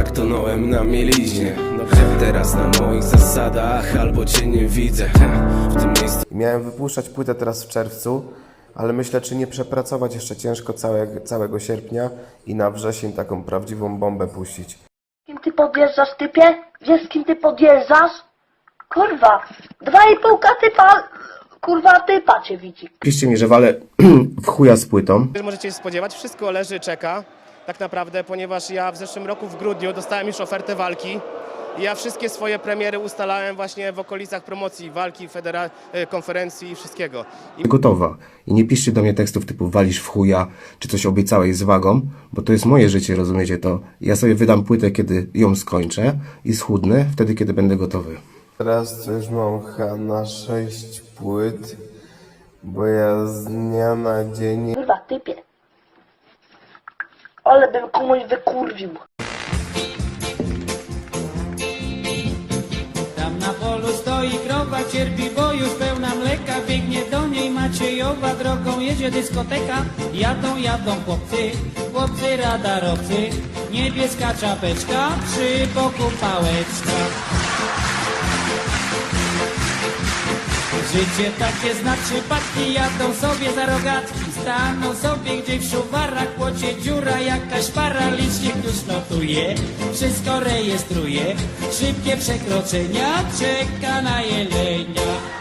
jak tonąłem na mieliźnie Teraz na moich zasadach albo cię nie widzę W tym miejscu Miałem wypuszczać płytę teraz w czerwcu, ale myślę, czy nie przepracować jeszcze ciężko całe, całego sierpnia i na wrzesień taką prawdziwą bombę puścić. kim ty podjeżdżasz, typie? Wiesz, z kim ty podjeżdżasz? Kurwa, dwa i półka typa, kurwa, typa cię widzi. Piszcie mi, że walę w chuja z płytą. Możecie się spodziewać, wszystko leży, czeka. Tak naprawdę, ponieważ ja w zeszłym roku w grudniu dostałem już ofertę walki. I ja wszystkie swoje premiery ustalałem właśnie w okolicach promocji walki, federa- e, konferencji i wszystkiego. I Gotowa. I nie piszcie do mnie tekstów typu walisz w chuja, czy coś obiecałeś z wagą, bo to jest moje życie, rozumiecie to? Ja sobie wydam płytę, kiedy ją skończę i schudnę, wtedy, kiedy będę gotowy. Teraz to już mam na sześć płyt, bo ja z dnia na dzień Kurwa, typie. Ale bym komuś wykurwił. Tam na polu stoi krowa, cierpi, bo już pełna mleka. Biegnie do niej Maciejowa, drogą jedzie dyskoteka. Jadą, jadą chłopcy, chłopcy radarowcy. Niebieska czapeczka, przy boku pałeczka. Życie takie zna przypadki, jadą sobie za rogatki Staną sobie gdzieś w szuwarach, płocie dziura jakaś para Licznik już notuje, wszystko rejestruje Szybkie przekroczenia, czeka na jelenia